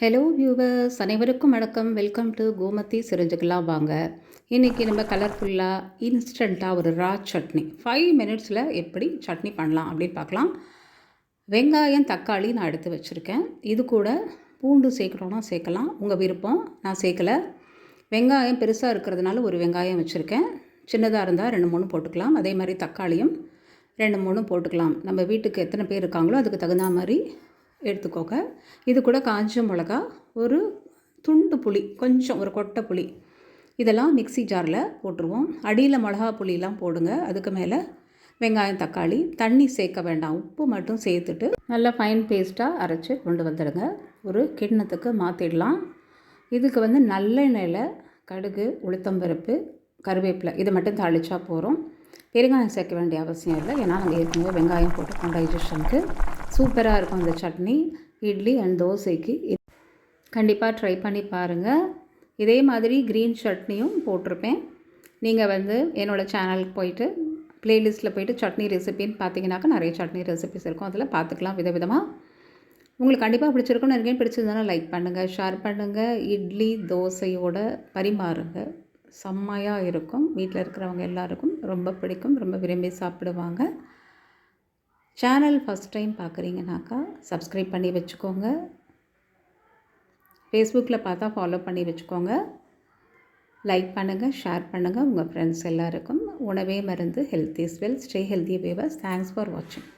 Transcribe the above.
Hello viewers அனைவருக்கும் வணக்கம். Welcome to Gomathi சிரிஞ்சுக்கலாம் வாங்க. இன்றைக்கி நம்ம கலர்ஃபுல்லாக இன்ஸ்டண்ட்டாக ஒரு ரா சட்னி. ஃபைவ் மினிட்ஸில் எப்படி சட்னி பண்ணலாம் அப்படின்னு பார்க்கலாம். வெங்காயம் தக்காளி நான் எடுத்து வச்சுருக்கேன். இது கூட பூண்டு சேர்க்கணுன்னா சேர்க்கலாம். உங்கள் விருப்பம். நான் சேர்க்கலை. வெங்காயம் பெருசாக இருக்கிறதுனால ஒரு வெங்காயம் வச்சுருக்கேன். சின்னதாக இருந்தால் ரெண்டு மூணு போட்டுக்கலாம். அதே மாதிரி தக்காளியும் ரெண்டு மூணு போட்டுக்கலாம். நம்ம வீட்டுக்கு எத்தனை பேர் இருக்காங்களோ அதுக்கு தகுந்த மாதிரி எடுத்துக்கோங்க. இது கூட காஞ்ச மிளகா ஒரு துண்டு புளி கொஞ்சம் ஒரு கொட்டை புளி. இதெல்லாம் மிக்ஸி ஜாரில் போட்டுருவோம். அடியில் மிளகா புளியெலாம் போடுங்க. அதுக்கு மேலே வெங்காயம் தக்காளி தண்ணி சேர்க்க வேண்டாம். உப்பு மட்டும் சேர்த்துட்டு நல்லா ஃபைன் பேஸ்ட்டாக அரைச்சி கொண்டு வந்துடுங்க. ஒரு கிண்ணத்துக்கு மாற்றிடலாம் இதுக்கு வந்து நல்லெண்ணெயில் கடுகு உளுத்தம்பருப்பு கருவேப்பிலை இதை மட்டும் தாளிச்சா போகிறோம் பெருங்காயம் சேர்க்க வேண்டிய அவசியம் இல்லை. ஏன்னா நாங்கள் ஏற்கனவே வெங்காயம் போட்டுக்கோம் டைஜஷனுக்கு சூப்பராக இருக்கும் இந்த சட்னி இட்லி அண்ட் தோசைக்கு. கண்டிப்பாக ட்ரை பண்ணி பாருங்கள் இதே மாதிரி க்ரீன் சட்னியும் போட்டிருப்பேன். நீங்கள் வந்து என்னோடய சேனலுக்கு போயிட்டு ப்ளேலிஸ்ட்டில் போயிட்டு சட்னி ரெசிபின்னு பார்த்தீங்கன்னாக்கா நிறைய சட்னி ரெசிபிஸ் இருக்கும். அதில் பார்த்துக்கலாம் விதவிதமாக உங்களுக்கு கண்டிப்பாக பிடிச்சிருக்குன்னு இருக்கேன் பிடிச்சிருந்தாலும் லைக் பண்ணுங்கள் ஷேர் பண்ணுங்கள் இட்லி தோசையோட பரிமாறுங்க. செம்மையாக இருக்கும். வீட்டில் இருக்கிறவங்க எல்லாருக்கும் ரொம்ப பிடிக்கும். ரொம்ப விரும்பி சாப்பிடுவாங்க. சேனல் ஃபஸ்ட் டைம் பார்க்குறீங்கனாக்கா சப்ஸ்கிரைப் பண்ணி வச்சுக்கோங்க. ஃபேஸ்புக்கில் பார்த்தா ஃபாலோ பண்ணி வச்சுக்கோங்க. லைக் பண்ணுங்கள் ஷேர் பண்ணுங்கள் உங்கள் ஃப்ரெண்ட்ஸ் எல்லாருக்கும் உணவே மருந்து health is wealth stay healthy viewers thanks for வாட்சிங்